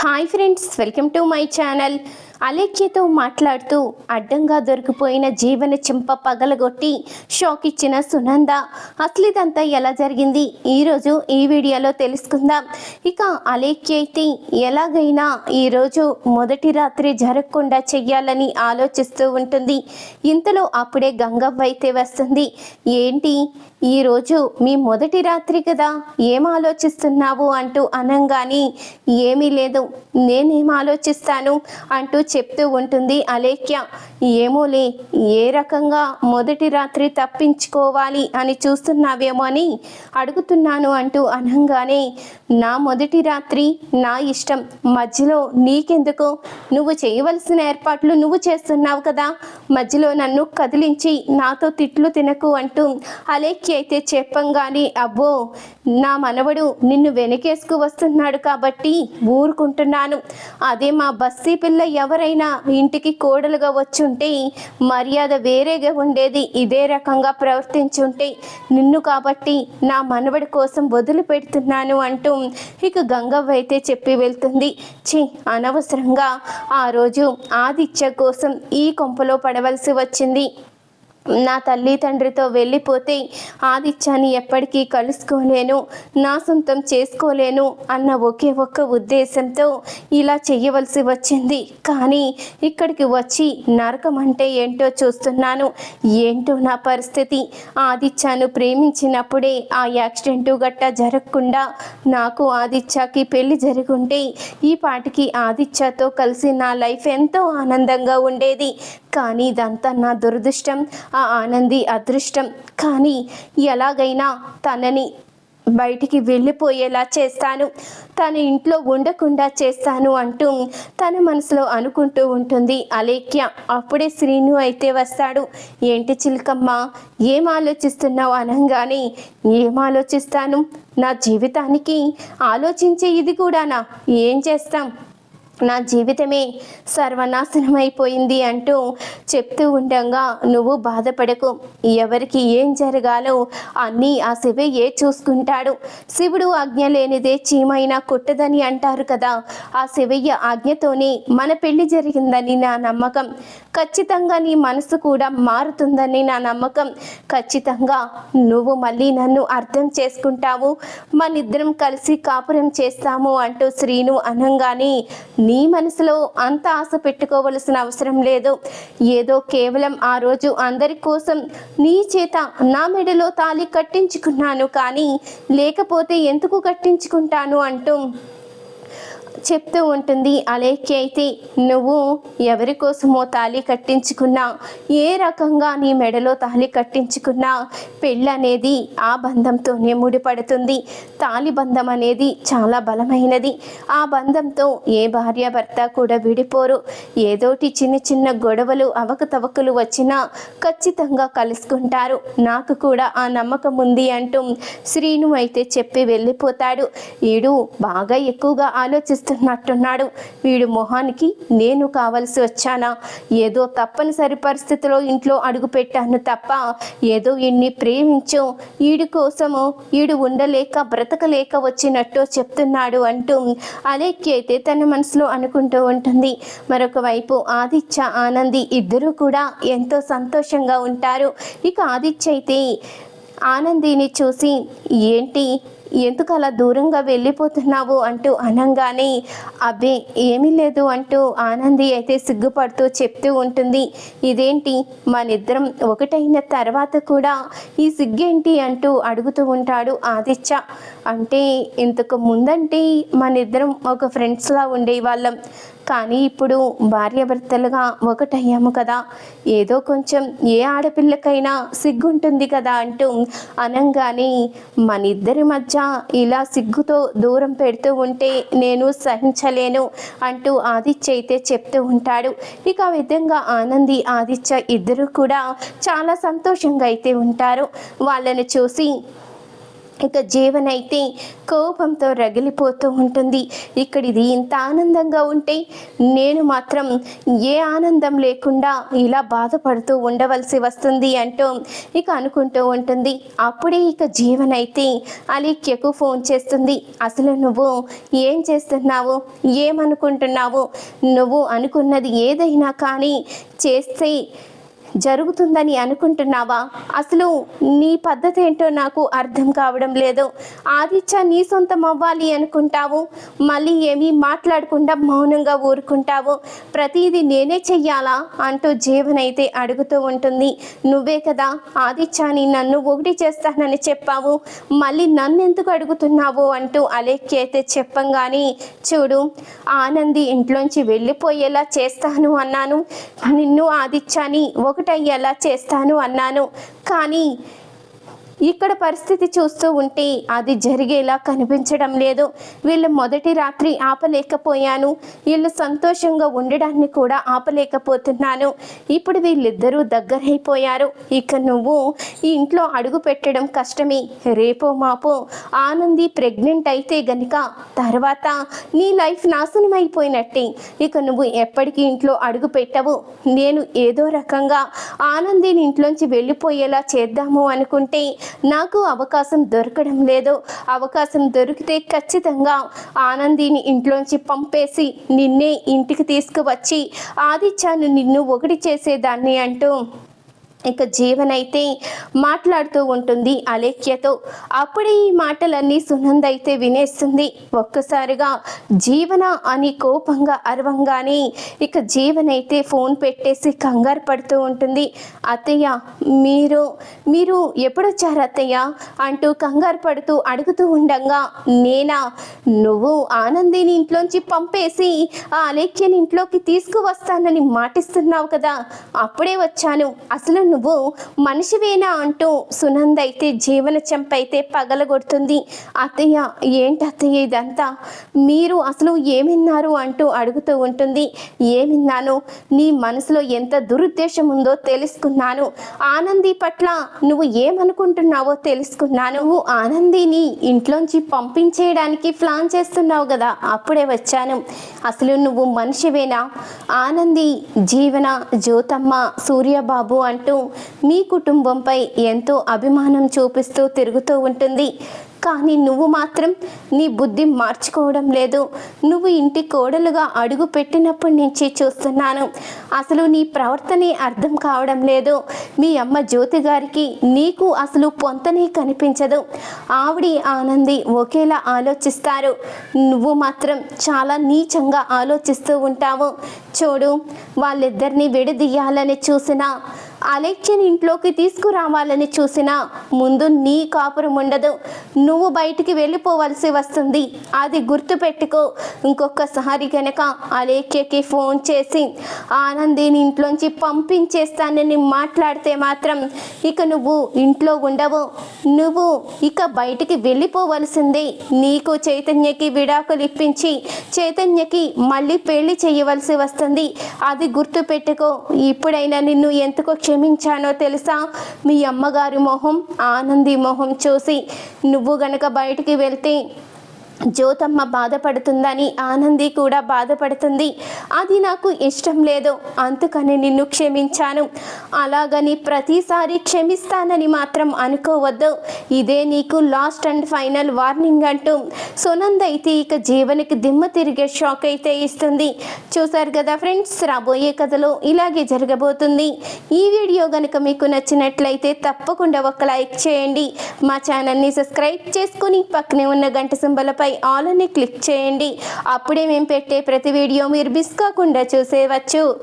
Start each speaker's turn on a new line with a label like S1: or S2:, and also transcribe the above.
S1: Hi friends welcome to my channel. అలేఖ్యతో మాట్లాడుతూ అడ్డంగా దొరికిపోయిన జీవన చింప పగలగొట్టి షాక్ ఇచ్చిన సునంద. అసలు ఇదంతా ఎలా జరిగింది? ఈరోజు ఈ వీడియోలో తెలుసుకుందాం. ఇక అలేఖ్య అయితే ఎలాగైనా ఈరోజు మొదటి రాత్రి జరగకుండా చెయ్యాలని ఆలోచిస్తూ ఉంటుంది. ఇంతలో అప్పుడే గంగవ్వ అయితే వస్తుంది. ఏంటి? ఈరోజు మీ మొదటి రాత్రి కదా? ఏం ఆలోచిస్తున్నావు అంటూ అనంగాని ఏమీ లేదు నేనేం ఆలోచిస్తాను? అంటూ చెప్తూ ఉంటుంది అలేఖ్య. ఏమోలే ఏ రకంగా మొదటి రాత్రి తప్పించుకోవాలి అని చూస్తున్నావేమో అని అడుగుతున్నాను అంటూ అనంగానే. నా మొదటి రాత్రి నా ఇష్టం మధ్యలో నీకెందుకు? నువ్వు చేయవలసిన ఏర్పాట్లు నువ్వు చేస్తున్నావు కదా? మధ్యలో నన్ను కదిలించి నాతో తిట్లు తినకు అంటూ అలేఖ్య అయితే చెప్పంగానే అబ్బో నా మనవడు నిన్ను వెనకేసుకు వస్తున్నాడు కాబట్టి ఊరుకుంటున్నాను. అదే మా బస్తీ పిల్ల ఎవరైనా ఇంటికి కోడలుగా వచ్చుంటే మర్యాద వేరేగా ఉండేది ఇదే రకంగా ప్రవర్తించుంటే నిన్ను కాబట్టి నా మనవడి కోసం వదిలిపెడుతున్నాను అంటూ ఇక గంగవ్వ అయితే చెప్పి వెళ్తుంది. ఛీ అనవసరంగా ఆ రోజు ఆదిత్య కోసం ఈ కొంపలో పడవలసి వచ్చింది. నా తల్లి తండ్రితో వెళ్ళిపోతే ఆదిత్యాన్ని ఎప్పటికీ కలుసుకోలేను నా సొంతం చేసుకోలేను అన్న ఒకే ఒక్క ఉద్దేశంతో ఇలా చేయవలసి వచ్చింది. కానీ ఇక్కడికి వచ్చి నరకం అంటే ఏంటో చూస్తున్నాను. ఏంటో నా పరిస్థితి? ఆదిత్యను ప్రేమించినప్పుడే ఆ యాక్సిడెంటు గట్టా జరగకుండా నాకు ఆదిత్యకి పెళ్ళి జరుగుంటే ఈ పాటికి ఆదిత్యతో కలిసి నా లైఫ్ ఎంతో ఆనందంగా ఉండేది. కానీ ఇదంతా నా దురదృష్టం ఆ ఆనంది అదృష్టం. కానీ ఎలాగైనా తనని బయటికి వెళ్ళిపోయేలా చేస్తాను. తన ఇంట్లో ఉండకుండా చేస్తాను అంటూ తన మనసులో అనుకుంటూ ఉంటుంది అలేఖ్య. అప్పుడే శ్రీను అయితే వస్తాడు. ఏంటి చిలకమ్మ ఏం ఆలోచిస్తున్నావు అనగానే ఏం ఆలోచిస్తాను? నా జీవితానికి ఆలోచించే ఇది కూడానా? ఏం చేస్తాం? నా జీవితమే సర్వనాశనం అయిపోయింది అంటూ చెప్తూ ఉండగా నువ్వు బాధపడకు. ఎవరికి ఏం జరగాలో అన్నీ ఆ శివయ్యే చూసుకుంటాడు శివుడు ఆజ్ఞ లేనిదే చీమైనా కొట్టదని అంటారు కదా. ఆ శివయ్య ఆజ్ఞతోనే మన పెళ్ళి జరిగిందని నా నమ్మకం. ఖచ్చితంగా నీ మనసు కూడా మారుతుందని నా నమ్మకం. ఖచ్చితంగా నువ్వు మళ్ళీ నన్ను అర్థం చేసుకుంటావు. మనిద్దరం కలిసి కాపురం చేస్తాము అంటూ శ్రీను అనంగానే నీ మనసులో అంత ఆశ పెట్టుకోవలసిన అవసరం లేదు. ఏదో కేవలం ఆ రోజు అందరి కోసం నీ చేత నా మెడలో తాళి కట్టించుకున్నాను కానీ లేకపోతే ఎందుకు కట్టించుకుంటాను అంటూ చెప్తూ ఉంటుంది అలేఖ్య అయితే నువ్వు ఎవరి కోసమో తాళి కట్టించుకున్నా ఏ రకంగా నీ మెడలో తాళి కట్టించుకున్నా పెళ్ళనేది ఆ బంధంతోనే ముడిపడుతుంది. తాళి బంధం అనేది చాలా బలమైనది. ఆ బంధంతో ఏ భార్యాభర్త కూడా విడిపోరు. ఏదోటి చిన్న చిన్న గొడవలు అవకతవకలు వచ్చినా ఖచ్చితంగా కలుసుకుంటారు. నాకు కూడా ఆ నమ్మకం ఉంది అంటూ శ్రీను అయితే చెప్పి వెళ్ళిపోతాడు. ఈడు బాగా ఎక్కువగా ప్రవర్తిస్తున్నట్టున్నాడు వీడు మొహానికి నేను కావలసి వచ్చానా? ఏదో తప్పనిసరి పరిస్థితిలో ఇంట్లో అడుగు పెట్టాను తప్ప ఏదో ఇన్ని ప్రేమించు ఈడి కోసము ఈడు ఉండలేక బ్రతకలేక వచ్చినట్టు చెప్తున్నాడు అంటూ అలేక్కి అయితే తన మనసులో అనుకుంటూ ఉంటుంది. మరొక వైపు ఆదిత్య ఆనంది ఇద్దరూ కూడా ఎంతో సంతోషంగా ఉంటారు. ఇక ఆదిత్య అయితే ఆనందిని చూసి ఏంటి? ఎందుకు అలా దూరంగా వెళ్ళిపోతున్నావు అంటూ అనంగానే అబ్బే ఏమీ లేదు అంటూ ఆనంది అయితే సిగ్గుపడుతూ చెప్తూ ఉంటుంది. ఇదేంటి? మనిద్దరం ఒకటైన తర్వాత కూడా ఈ సిగ్గేంటి? అంటూ అడుగుతూ ఉంటాడు ఆదిత్య. అంటే ఇంతకు ముందంటే మన ఇద్దరం ఒక ఫ్రెండ్స్లా ఉండేవాళ్ళం. కానీ ఇప్పుడు భార్యాభర్తలుగా ఒకటయ్యాము కదా. ఏదో కొంచెం ఏ ఆడపిల్లకైనా సిగ్గుంటుంది కదా అంటూ అనంగానే మన ఇద్దరి మధ్య ఇలా సిగ్గుతో దూరం పెడుతూ ఉంటే నేను సహించలేను అంటూ ఆదిత్య అయితే చెప్తూ ఉంటాడు. ఇక ఆ విధంగా ఆనంది ఆదిత్య ఇద్దరు కూడా చాలా సంతోషంగా అయితే ఉంటారు. వాళ్ళని చూసి ఇక జీవన్ అయితే కోపంతో రగిలిపోతూ ఉంటుంది. ఇక్కడ ఇది ఇంత ఆనందంగా ఉంటే నేను మాత్రం ఏ ఆనందం లేకుండా ఇలా బాధపడుతూ ఉండవలసి వస్తుంది అంటూ ఇక అనుకుంటూ ఉంటుంది. అప్పుడే ఇక జీవన్ అయితే అలీక్యకు ఫోన్ చేస్తుంది. అసలు నువ్వు ఏం చేస్తున్నావు? ఏమనుకుంటున్నావు? నువ్వు అనుకున్నది ఏదైనా కానీ చేస్తే జరుగుతుందని అనుకుంటున్నావా? అసలు నీ పద్ధతి ఏంటో నాకు అర్థం కావడం లేదు. ఆదిత్య నీ సొంతం అవ్వాలి అనుకుంటావు. మళ్ళీ ఏమీ మాట్లాడకుండా మౌనంగా ఊరుకుంటావు. ప్రతిదీ నేనే చెయ్యాలా? అంటూ జీవనైతే అడుగుతూ ఉంటుంది. నువ్వే కదా ఆదిత్యాని నన్ను ఒకటి చేస్తానని చెప్పావు. మళ్ళీ నన్ను ఎందుకు అడుగుతున్నావు? అంటూ అలేక్కి అయితే చెప్పంగానే చూడు ఆనంది ఇంట్లోంచి వెళ్ళిపోయేలా చేస్తాను అన్నాను. నిన్ను ఆదిత్యాని ఒకటయ్యేలా చేస్తాను అన్నాను. కానీ ఇక్కడ పరిస్థితి చూస్తూ ఉంటే అది జరిగేలా కనిపించడం లేదు. వీళ్ళు మొదటి రాత్రి ఆపలేకపోయాను. వీళ్ళు సంతోషంగా ఉండడాన్ని కూడా ఆపలేకపోతున్నాను. ఇప్పుడు వీళ్ళిద్దరూ దగ్గరైపోయారు. ఇక నువ్వు ఈ ఇంట్లో అడుగు పెట్టడం కష్టమే. రేపో మాపో ఆనంది ప్రెగ్నెంట్ అయితే గనుక తర్వాత నీ లైఫ్ నాశనం అయిపోయినట్టే. ఇక నువ్వు ఎప్పటికీ ఇంట్లో అడుగు పెట్టవు. నేను ఏదో రకంగా ఆనందిని ఇంట్లోంచి వెళ్ళిపోయేలా చేద్దాము అనుకుంటే నాకు అవకాశం దొరకడం లేదు. అవకాశం దొరికితే ఖచ్చితంగా ఆనందిని ఇంట్లోంచి పంపేసి నిన్నే ఇంటికి తీసుకువచ్చి ఆదిత్యాన్ని నిన్ను ఒకటి చేసేదాన్ని అంటూ ఇక జీవనైతే మాట్లాడుతూ ఉంటుంది అలేఖ్యతో. అప్పుడే ఈ మాటలన్నీ సునంద అయితే వినేస్తుంది. ఒక్కసారిగా జీవన అని కోపంగా అరవంగానే ఇక జీవనైతే ఫోన్ పెట్టేసి కంగారు పడుతూ ఉంటుంది. అత్తయ్య మీరు మీరు ఎప్పుడొచ్చారు అత్తయ్య? అంటూ కంగారు పడుతూ అడుగుతూ ఉండగా నేనా? నువ్వు ఆనందిని ఇంట్లోంచి పంపేసి ఆ అలేఖ్యని ఇంట్లోకి తీసుకువస్తానని మాటిస్తున్నావు కదా. అప్పుడే వచ్చాను. అసలు నువ్వు మనిషివేనా అంటూ సునంద అయితే జీవన చెంపైతే పగలగొడుతుంది. అత్తయ్య ఏంటి అత్తయ్య ఇదంతా? మీరు అసలు ఏమిన్నారు అంటూ అడుగుతూ ఉంటుంది. ఏమిన్నాను? నీ మనసులో ఎంత దురుద్దేశం ఉందో తెలుసుకున్నాను. ఆనంది పట్ల నువ్వు ఏమనుకుంటున్నావో తెలుసుకున్నాను. నువ్వు ఆనందిని ఇంట్లోంచి పంపించేయడానికి ప్లాన్ చేస్తున్నావు కదా అప్పుడే వచ్చాను. అసలు నువ్వు మనిషివేనా? ఆనంది జీవన జ్యోతమ్మ సూర్యబాబు అంటూ మీ కుటుంబంపై ఎంతో అభిమానం చూపిస్తూ తిరుగుతూ ఉంటుంది. కానీ నువ్వు మాత్రం నీ బుద్ధి మార్చుకోవడం లేదు. నువ్వు ఇంటి కోడలుగా అడుగు పెట్టినప్పటి నుంచి చూస్తున్నాను. అసలు నీ ప్రవర్తనే అర్థం కావడం లేదు. మీ అమ్మ జ్యోతి గారికి నీకు అసలు పొంతనే కనిపించదు. ఆవిడి ఆనంది ఒకేలా ఆలోచిస్తారు. నువ్వు మాత్రం చాలా నీచంగా ఆలోచిస్తూ ఉంటావు. చూడు వాళ్ళిద్దరిని విడదీయాలని చూసినా అలెక్షన్ ఇంట్లోకి తీసుకురావాలని చూసినా ముందు నీ కాపురం ఉండదు. నువ్వు బయటికి వెళ్ళిపోవలసి వస్తుంది. అది గుర్తుపెట్టుకో. ఇంకొకసారి గనక అలేఖ్యకి ఫోన్ చేసి ఆనందిని ఇంట్లోంచి పంపించేస్తానని మాట్లాడితే మాత్రం ఇక నువ్వు ఇంట్లో ఉండవు. నువ్వు ఇక బయటికి వెళ్ళిపోవలసిందే. నీకు చైతన్యకి విడాకులు ఇప్పించి చైతన్యకి మళ్ళీ పెళ్ళి చేయవలసి వస్తుంది. అది గుర్తుపెట్టుకో. ఇప్పుడైనా నిన్ను ఎంతకో క్షమించానో తెలుసా? మీ అమ్మగారి మొహం ఆనంది మొహం చూసి నువ్వు గనక బయటికి వెళ్తే జ్యోతమ్మ బాధపడుతుందని ఆనంది కూడా బాధపడుతుంది. అది నాకు ఇష్టం లేదు. అందుకని నిన్ను క్షమించాను. అలాగని ప్రతిసారి క్షమిస్తానని మాత్రం అనుకోవద్దు. ఇదే నీకు లాస్ట్ అండ్ ఫైనల్ వార్నింగ్ అంటూ సునంద అయితే ఇక జీవనికి దిమ్మ తిరిగే షాక్ అయితే ఇస్తుంది. చూసారు కదా ఫ్రెండ్స్ రాబోయే కథలో ఇలాగే జరగబోతుంది. ఈ వీడియో కనుక మీకు నచ్చినట్లయితే తప్పకుండా ఒక లైక్ చేయండి. మా ఛానల్ని సబ్స్క్రైబ్ చేసుకుని పక్కనే ఉన్న గంట సింబలపై ఆల్ అని క్లిక్ చేయండి. అప్పుడే మేము పెట్టే ప్రతి వీడియో మీరు మిస్ కాకుండా చూసేవచ్చు